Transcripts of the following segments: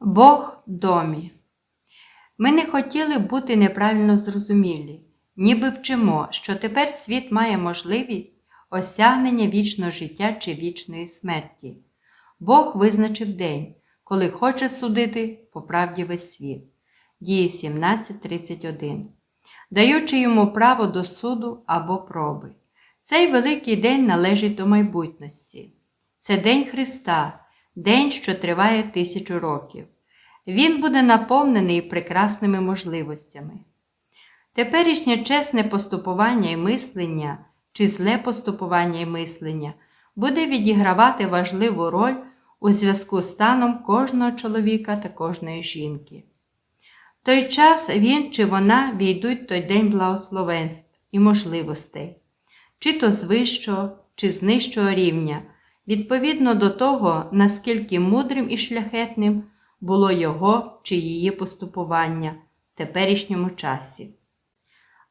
Бог домі. Ми не хотіли бути неправильно зрозумілі, ніби вчимо, що тепер світ має можливість осягнення вічного життя чи вічної смерті. Бог визначив день, коли хоче судити по правді весь світ. Дії 17.31, даючи йому право до суду або проби. Цей великий день належить до майбутності. Це День Христа, день, що триває тисячу років. Він буде наповнений прекрасними можливостями. Теперішнє чесне поступування і мислення чи зле поступування і мислення буде відігравати важливу роль у зв'язку з станом кожного чоловіка та кожної жінки. В той час він чи вона війдуть той день благословенств і можливостей, чи то з вищого, чи з нижчого рівня, відповідно до того, наскільки мудрим і шляхетним було його чи її поступування в теперішньому часі.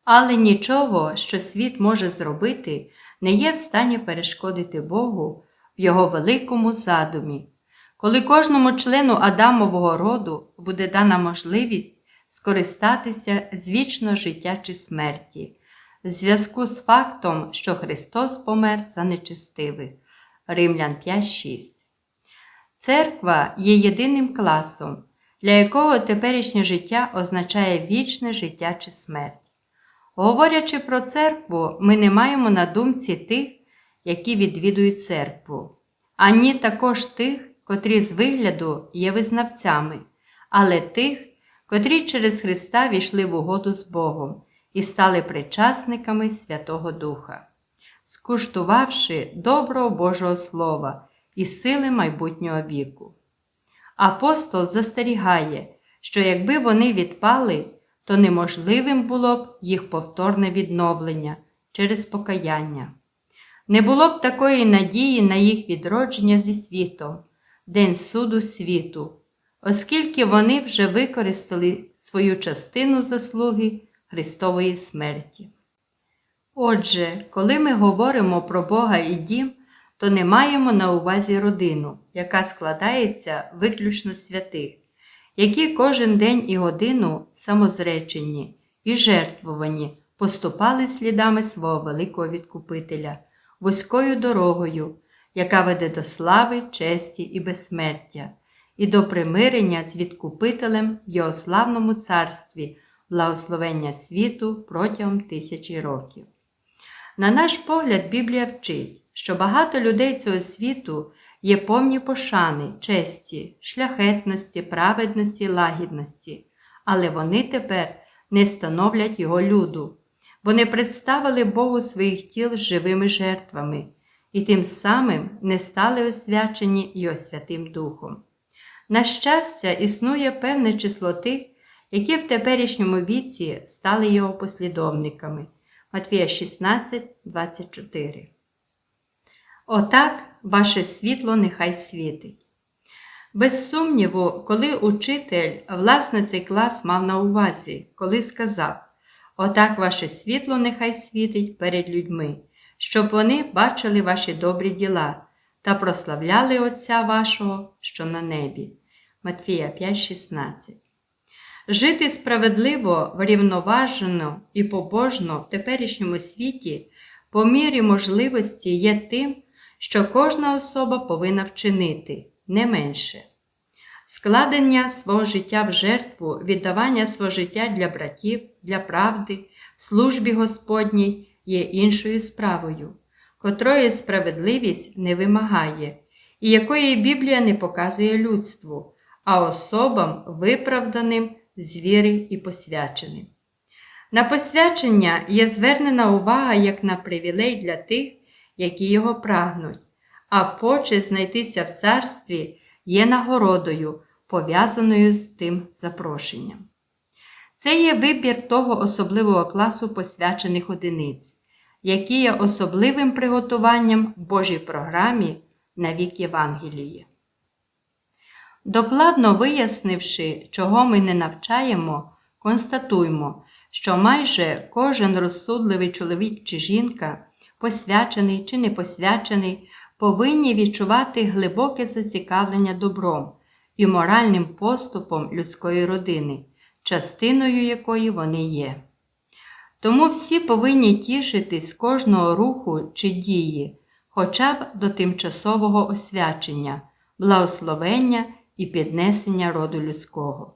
Але нічого, що світ може зробити, не є в стані перешкодити Богу в його великому задумі, коли кожному члену Адамового роду буде дана можливість скористатися з вічного життя чи смерті, в зв'язку з фактом, що Христос помер за нечестивих. Римлян 5.6. Церква є єдиним класом, для якого теперішнє життя означає вічне життя чи смерть. Говорячи про церкву, ми не маємо на думці тих, які відвідують церкву, ані також тих, котрі з вигляду є визнавцями, але тих, котрі через Христа війшли в угоду з Богом і стали причасниками Святого Духа, скуштувавши доброго Божого Слова і сили майбутнього віку. Апостол застерігає, що якби вони відпали, то неможливим було б їх повторне відновлення через покаяння. Не було б такої надії на їх відродження зі світом, День суду світу, оскільки вони вже використали свою частину заслуги Христової смерті. Отже, коли ми говоримо про Бога і дім, то не маємо на увазі родину, яка складається виключно святих, які кожен день і годину самозречені і жертвувані поступали слідами свого великого відкупителя, вузькою дорогою, яка веде до слави, честі і безсмертя, і до примирення з відкупителем в його славному царстві, благословення світу протягом тисячі років. На наш погляд, Біблія вчить, що багато людей цього світу є повні пошани, честі, шляхетності, праведності, лагідності, але вони тепер не становлять його люду. Вони представили Богу своїх тіл живими жертвами і тим самим не стали освячені його Святим Духом. На щастя, існує певне число тих, які в теперішньому віці стали його послідовниками. Матвія 16, 24. Отак ваше світло нехай світить. Без сумніву, коли учитель, власне, цей клас мав на увазі, коли сказав Отак ваше світло нехай світить перед людьми, щоб вони бачили ваші добрі діла та прославляли Отця вашого, що на небі. Матвія 5,16 Жити справедливо, врівноважено і побожно в теперішньому світі по мірі можливості є тим, що кожна особа повинна вчинити не менше. Складення свого життя в жертву, віддавання свого життя для братів, для правди, службі Господній є іншою справою, котрої справедливість не вимагає, і якої Біблія не показує людству, а особам виправданим з і посвяченим. На посвячення є звернена увага як на привілей для тих, які його прагнуть, а почесть знайтися в царстві є нагородою, пов'язаною з тим запрошенням. Це є вибір того особливого класу посвячених одиниць, які є особливим приготуванням в Божій програмі на вік Євангелії. Докладно вияснивши, чого ми не навчаємо, констатуймо, що майже кожен розсудливий чоловік чи жінка, посвячений чи не посвячений, повинні відчувати глибоке зацікавлення добром і моральним поступом людської родини, частиною якої вони є. Тому всі повинні тішитись кожного руху чи дії, хоча б до тимчасового освячення, благословення і піднесення роду людського.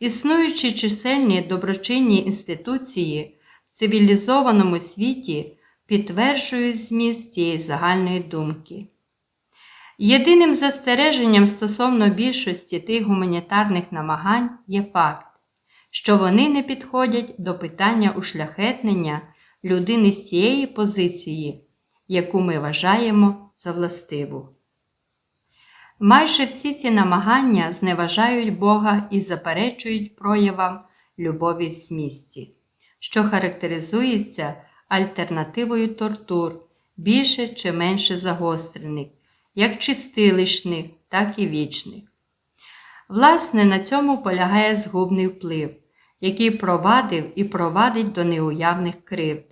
Існуючі чисельні доброчинні інституції в цивілізованому світі підтверджують зміст цієї загальної думки. Єдиним застереженням стосовно більшості тих гуманітарних намагань є факт, що вони не підходять до питання ушляхетнення людини з цієї позиції, яку ми вважаємо за властиву. Майже всі ці намагання зневажають Бога і заперечують проявам любові в змісті, що характеризується альтернативою тортур, більше чи менше загострених, як чистилищних, так і вічних. Власне, на цьому полягає згубний вплив, який провадив і провадить до неуявних кривд,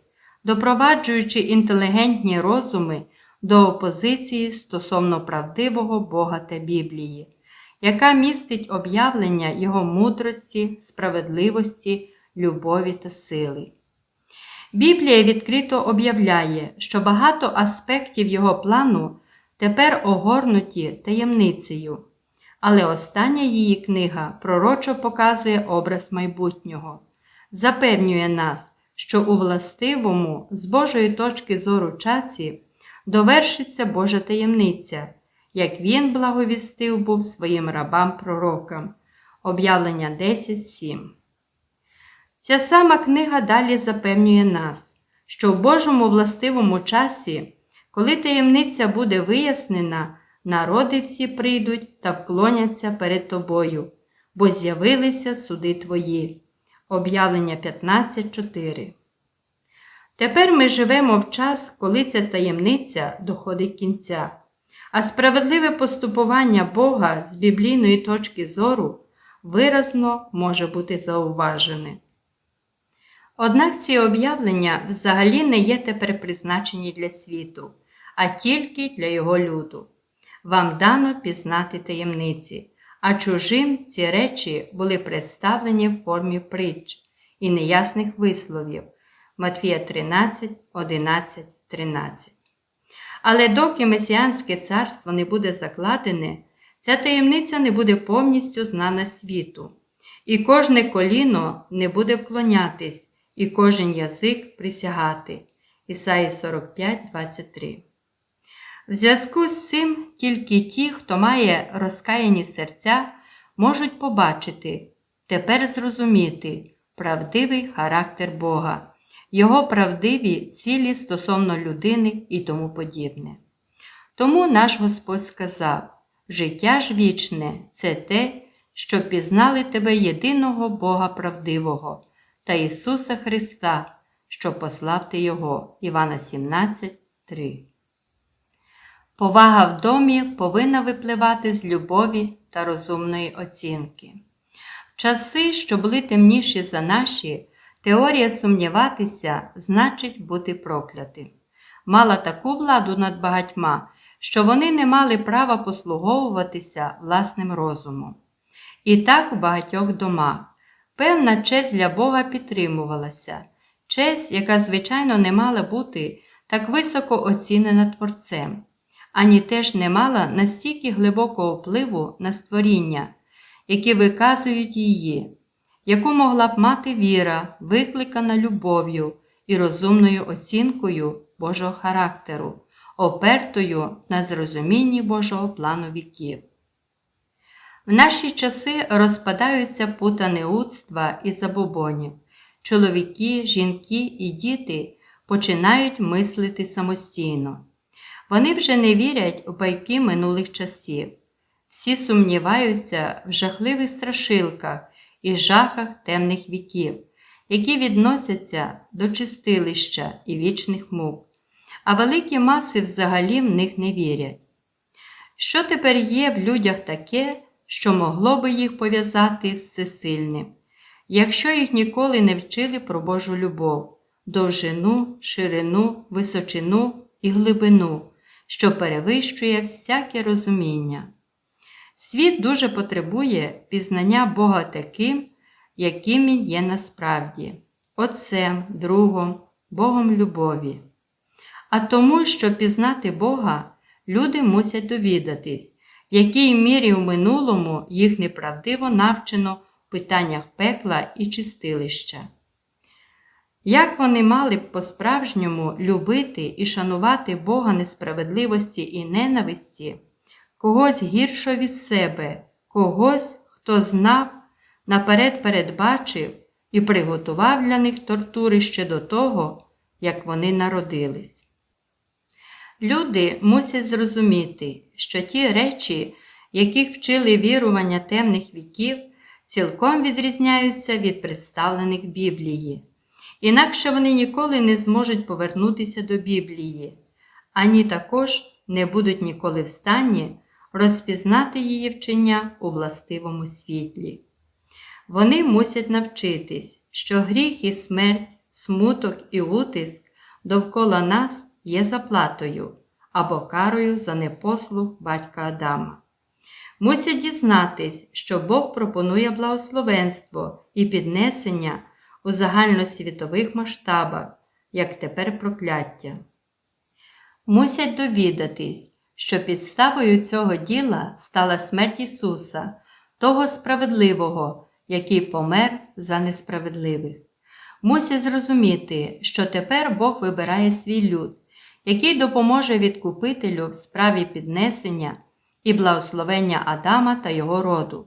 допроваджуючи інтелігентні розуми до опозиції стосовно правдивого Бога та Біблії, яка містить об'явлення Його мудрості, справедливості, любові та сили. Біблія відкрито об'являє, що багато аспектів його плану тепер огорнуті таємницею, але остання її книга пророчо показує образ майбутнього, запевнює нас, що у властивому, з Божої точки зору часі довершиться Божа таємниця, як він благовістив був своїм рабам-пророкам. Об'явлення 10.7. Ця сама книга далі запевнює нас, що в Божому властивому часі, коли таємниця буде вияснена, народи всі прийдуть та вклоняться перед тобою, бо з'явилися суди твої. Об'явлення 15.4 Тепер ми живемо в час, коли ця таємниця доходить кінця, а справедливе поступування Бога з біблійної точки зору виразно може бути зауважене. Однак ці об'явлення взагалі не є тепер призначені для світу, а тільки для його люду. Вам дано пізнати таємниці, а чужим ці речі були представлені в формі притч і неясних висловів. Матфія 13, 11, 13. Але доки Месіанське царство не буде закладене, ця таємниця не буде повністю знана світу, і кожне коліно не буде вклонятись, і кожен язик присягати. Ісаї 45, 23. В зв'язку з цим тільки ті, хто має розкаяні серця, можуть побачити, тепер зрозуміти правдивий характер Бога його правдиві цілі стосовно людини і тому подібне. Тому наш Господь сказав: життя ж вічне це те, що пізнали тебе єдиного Бога правдивого та Ісуса Христа, що послав ти Його. Івана 17, 3. Повага в домі повинна випливати з любові та розумної оцінки. Часи, що були темніші за наші, Теорія сумніватися значить бути проклятим. Мала таку владу над багатьма, що вони не мали права послуговуватися власним розумом. І так у багатьох домах певна честь для Бога підтримувалася, честь, яка, звичайно, не мала бути так високо оцінена Творцем, ані теж не мала настільки глибокого впливу на створіння, які виказують її яку могла б мати віра, викликана любов'ю і розумною оцінкою Божого характеру, опертою на зрозумінні Божого плану віків. В наші часи розпадаються путанеудства і забобонів. Чоловіки, жінки і діти починають мислити самостійно. Вони вже не вірять у байки минулих часів. Всі сумніваються в жахливих страшилках і жахах темних віків, які відносяться до чистилища і вічних мук, а великі маси взагалі в них не вірять. Що тепер є в людях таке, що могло би їх пов'язати всесильним, якщо їх ніколи не вчили про Божу любов, довжину, ширину, височину і глибину, що перевищує всяке розуміння? Світ дуже потребує пізнання Бога таким, яким Він є насправді, Отцем, другом, Богом любові. А тому, щоб пізнати Бога, люди мусять довідатись, в якій мірі в минулому їх неправдиво навчено в питаннях пекла і чистилища. Як вони мали б по-справжньому любити і шанувати Бога несправедливості і ненависті, когось гіршого від себе, когось, хто знав, наперед передбачив і приготував для них тортури ще до того, як вони народились. Люди мусять зрозуміти, що ті речі, яких вчили вірування темних віків, цілком відрізняються від представлених Біблії. Інакше вони ніколи не зможуть повернутися до Біблії, ані також не будуть ніколи в стані розпізнати її вчення у властивому світлі. Вони мусять навчитись, що гріх і смерть, смуток і утиск довкола нас є заплатою або карою за непослух батька Адама. Мусять дізнатись, що Бог пропонує благословенство і піднесення у загальносвітових масштабах, як тепер прокляття. Мусять довідатись, що підставою цього діла стала смерть Ісуса, того справедливого, який помер за несправедливих. Мусять зрозуміти, що тепер Бог вибирає свій люд, який допоможе відкупителю в справі піднесення і благословення Адама та його роду,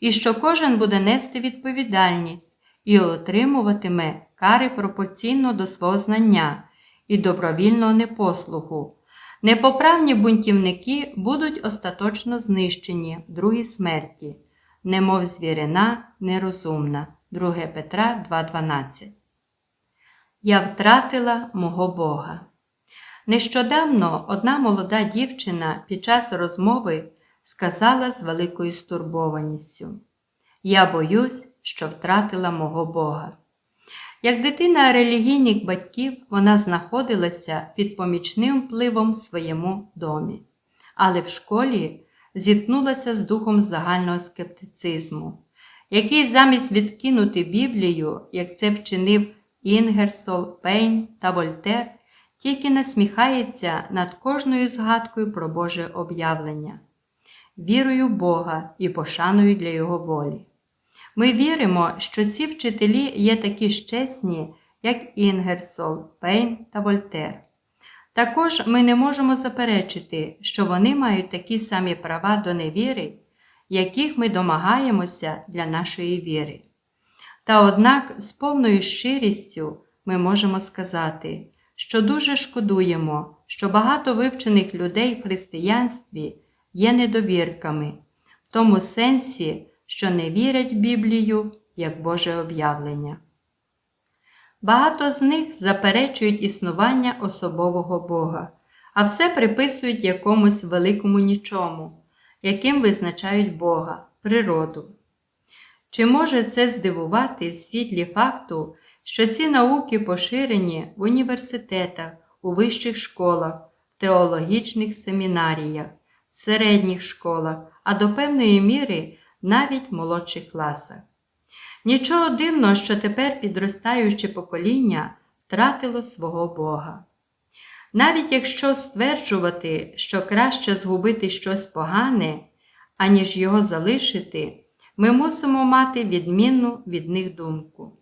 і що кожен буде нести відповідальність і отримуватиме кари пропорційно до свого знання і добровільного непослуху. Непоправні бунтівники будуть остаточно знищені другій смерті, немов звірина нерозумна. 2 Петра 2.12. Я втратила мого Бога. Нещодавно одна молода дівчина під час розмови сказала з великою стурбованістю: Я боюсь, що втратила мого Бога. Як дитина релігійних батьків, вона знаходилася під помічним впливом в своєму домі, але в школі зіткнулася з духом загального скептицизму, який замість відкинути Біблію, як це вчинив Інгерсол, Пейн та Вольтер, тільки насміхається над кожною згадкою про Боже об'явлення, вірою в Бога і пошаною для Його волі. Ми віримо, що ці вчителі є такі ж чесні, як Інгерсол, Пейн та Вольтер. Також ми не можемо заперечити, що вони мають такі самі права до невіри, яких ми домагаємося для нашої віри. Та однак з повною щирістю ми можемо сказати, що дуже шкодуємо, що багато вивчених людей в християнстві є недовірками, в тому сенсі, що не вірять в Біблію як Боже об'явлення. Багато з них заперечують існування особового Бога, а все приписують якомусь великому нічому, яким визначають Бога, природу. Чи може це здивувати в світлі факту, що ці науки поширені в університетах, у вищих школах, в теологічних семінаріях, середніх школах, а до певної міри навіть в молодших класах? Нічого дивного, що тепер підростаюче покоління втратило свого Бога. Навіть якщо стверджувати, що краще згубити щось погане, аніж його залишити, ми мусимо мати відмінну від них думку.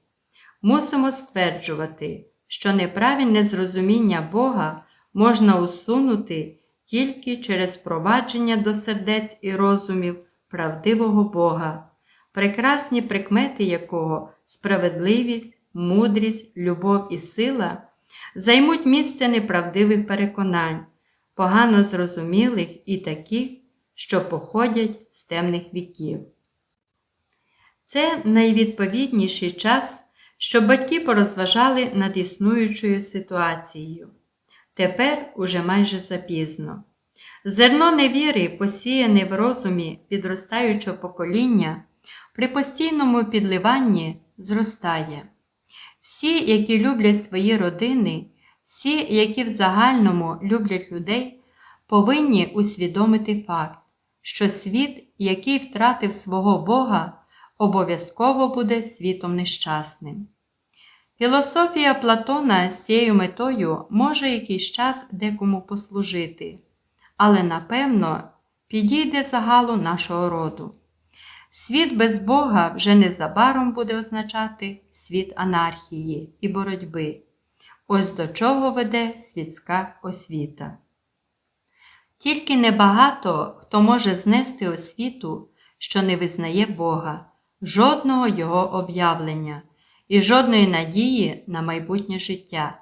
Мусимо стверджувати, що неправильне зрозуміння Бога можна усунути тільки через провадження до сердець і розумів правдивого Бога, прекрасні прикмети якого справедливість, мудрість, любов і сила займуть місце неправдивих переконань, погано зрозумілих і таких, що походять з темних віків. Це найвідповідніший час, щоб батьки порозважали над існуючою ситуацією. Тепер уже майже запізно. Зерно невіри, посіяне в розумі підростаючого покоління, при постійному підливанні зростає. Всі, які люблять свої родини, всі, які в загальному люблять людей, повинні усвідомити факт, що світ який втратив свого Бога, обов'язково буде світом нещасним. Філософія Платона з цією метою може якийсь час декому послужити, але напевно підійде загалу нашого роду. Світ без Бога вже незабаром буде означати світ анархії і боротьби. Ось до чого веде світська освіта. Тільки небагато хто може знести освіту, що не визнає Бога, жодного Його об'явлення і жодної надії на майбутнє життя,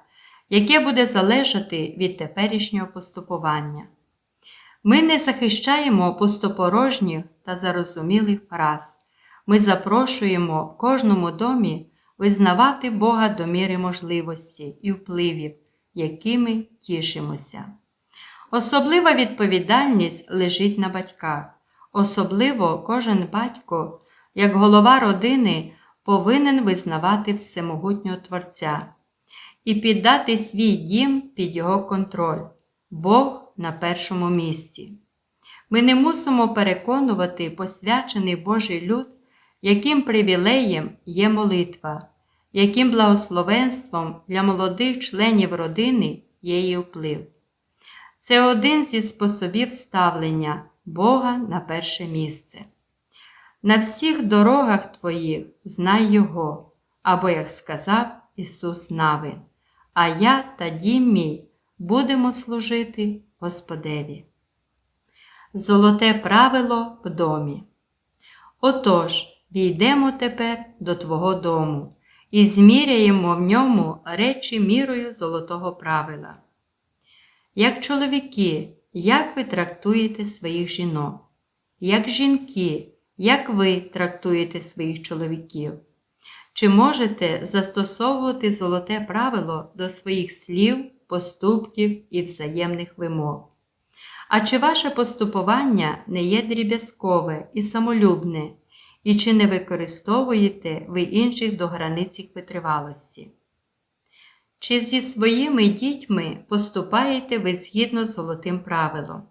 яке буде залежати від теперішнього поступування. Ми не захищаємо пустопорожніх та зарозумілих фраз. Ми запрошуємо в кожному домі визнавати Бога до міри можливості і впливів, якими тішимося. Особлива відповідальність лежить на батьках. Особливо кожен батько, як голова родини, повинен визнавати всемогутнього Творця і піддати свій дім під його контроль. Бог на першому місці. Ми не мусимо переконувати посвячений Божий люд, яким привілеєм є молитва, яким благословенством для молодих членів родини є її вплив. Це один зі способів ставлення Бога на перше місце. На всіх дорогах твоїх знай Його, або, як сказав Ісус Навин, а я та дім мій будемо служити Господеві. Золоте правило в домі. Отож, війдемо тепер до Твого дому і зміряємо в ньому речі мірою золотого правила. Як чоловіки, як ви трактуєте своїх жінок, як жінки, як ви трактуєте своїх чоловіків? Чи можете застосовувати золоте правило до своїх слів, поступків і взаємних вимог? А чи ваше поступування не є дріб'язкове і самолюбне, і чи не використовуєте ви інших до границь витривалості? Чи зі своїми дітьми поступаєте ви згідно з золотим правилом?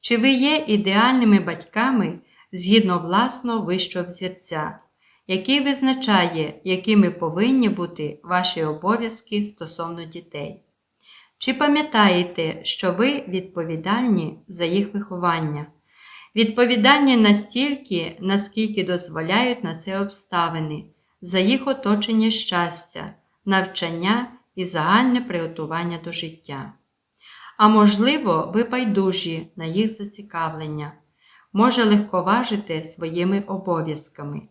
Чи ви є ідеальними батьками згідно власного вищого взірця, який визначає, якими повинні бути ваші обов'язки стосовно дітей? Чи пам'ятаєте, що ви відповідальні за їх виховання? Відповідальні настільки, наскільки дозволяють на це обставини, за їх оточення щастя, навчання і загальне приготування до життя. А можливо, ви байдужі на їх зацікавлення, може легковажити своїми обов'язками.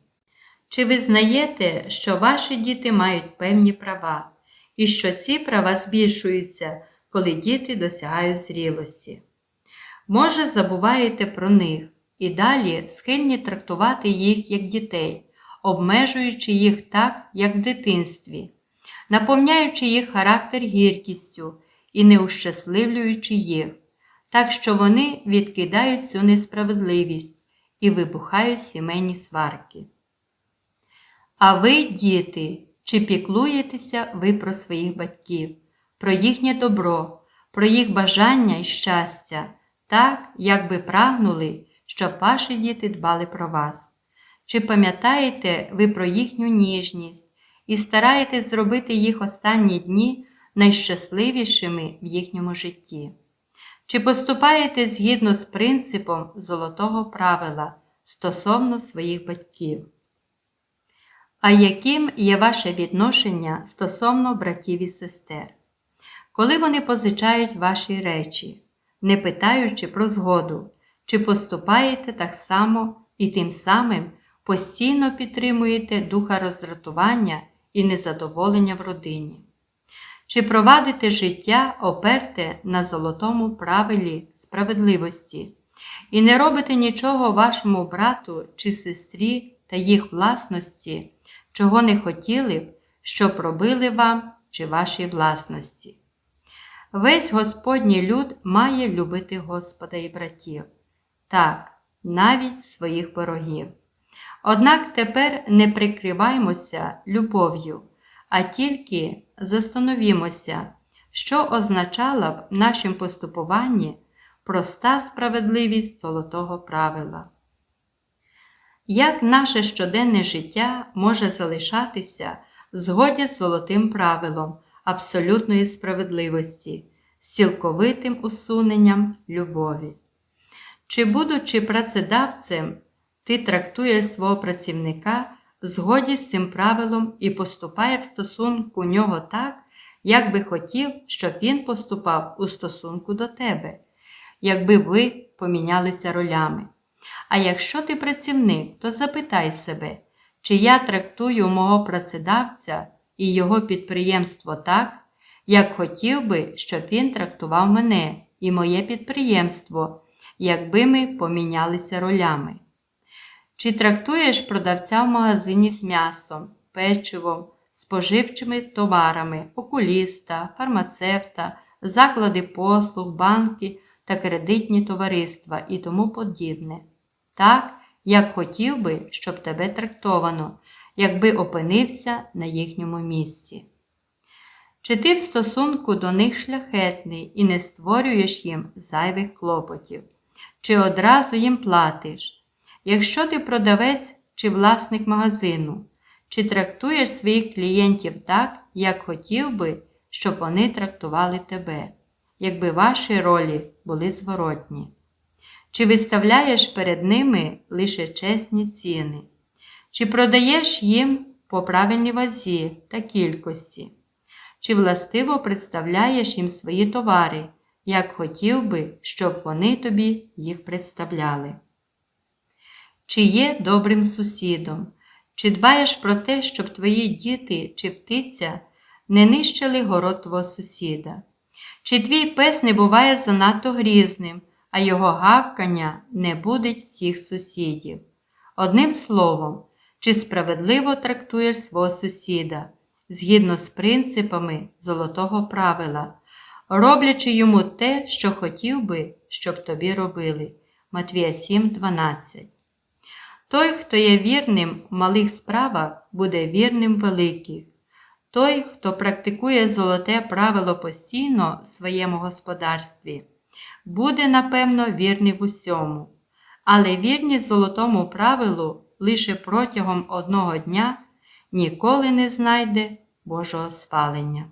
Чи ви знаєте, що ваші діти мають певні права, і що ці права збільшуються, коли діти досягають зрілості? Може, забуваєте про них і далі схильні трактувати їх як дітей, обмежуючи їх так, як в дитинстві, наповняючи їх характер гіркістю і не ущасливлюючи їх, так що вони відкидають цю несправедливість і вибухають сімейні сварки. А ви, діти, чи піклуєтеся ви про своїх батьків, про їхнє добро, про їх бажання і щастя, так, як би прагнули, щоб ваші діти дбали про вас? Чи пам'ятаєте ви про їхню ніжність і стараєтесь зробити їх останні дні найщасливішими в їхньому житті? Чи поступаєте згідно з принципом золотого правила стосовно своїх батьків? А яким є ваше відношення стосовно братів і сестер? Коли вони позичають ваші речі, не питаючи про згоду, чи поступаєте так само і тим самим постійно підтримуєте духа роздратування і незадоволення в родині? Чи провадите життя оперте на золотому правилі справедливості і не робите нічого вашому брату чи сестрі та їх власності, чого не хотіли б, щоб робили вам чи вашій власності? Весь Господній люд має любити Господа і братів, так, навіть своїх ворогів. Однак тепер не прикриваймося любов'ю, а тільки застановімося, що означала б в нашому поступуванні проста справедливість золотого правила. Як наше щоденне життя може залишатися в згоді з золотим правилом абсолютної справедливості, з цілковитим усуненням любові? Чи, будучи працедавцем, ти трактуєш свого працівника в згоді з цим правилом і поступаєш в стосунку нього так, як би хотів, щоб він поступав у стосунку до тебе, якби ви помінялися ролями. А якщо ти працівник, то запитай себе, чи я трактую мого працедавця і його підприємство так, як хотів би, щоб він трактував мене і моє підприємство, якби ми помінялися ролями. Чи трактуєш продавця в магазині з м'ясом, печивом, споживчими товарами, окуліста, фармацевта, заклади послуг, банки та кредитні товариства і тому подібне? Так, як хотів би, щоб тебе трактовано, якби опинився на їхньому місці. Чи ти в стосунку до них шляхетний і не створюєш їм зайвих клопотів, чи одразу їм платиш? Якщо ти продавець чи власник магазину, чи трактуєш своїх клієнтів так, як хотів би, щоб вони трактували тебе, якби ваші ролі були зворотні? Чи виставляєш перед ними лише чесні ціни, чи продаєш їм по правильній вазі та кількості, чи властиво представляєш їм свої товари, як хотів би, щоб вони тобі їх представляли? Чи є добрим сусідом, чи дбаєш про те, щоб твої діти чи птиця не нищили город твого сусіда? Чи твій пес не буває занадто грізним, а його гавкання не будить всіх сусідів? Одним словом, чи справедливо трактуєш свого сусіда згідно з принципами золотого правила, роблячи йому те, що хотів би, щоб тобі робили? Матвія 7,12 той, хто є вірним в малих справах, буде вірним великих. Той, хто практикує золоте правило постійно в своєму господарстві, буде, напевно, вірний в усьому, але вірність золотому правилу лише протягом одного дня ніколи не знайде Божого спалення.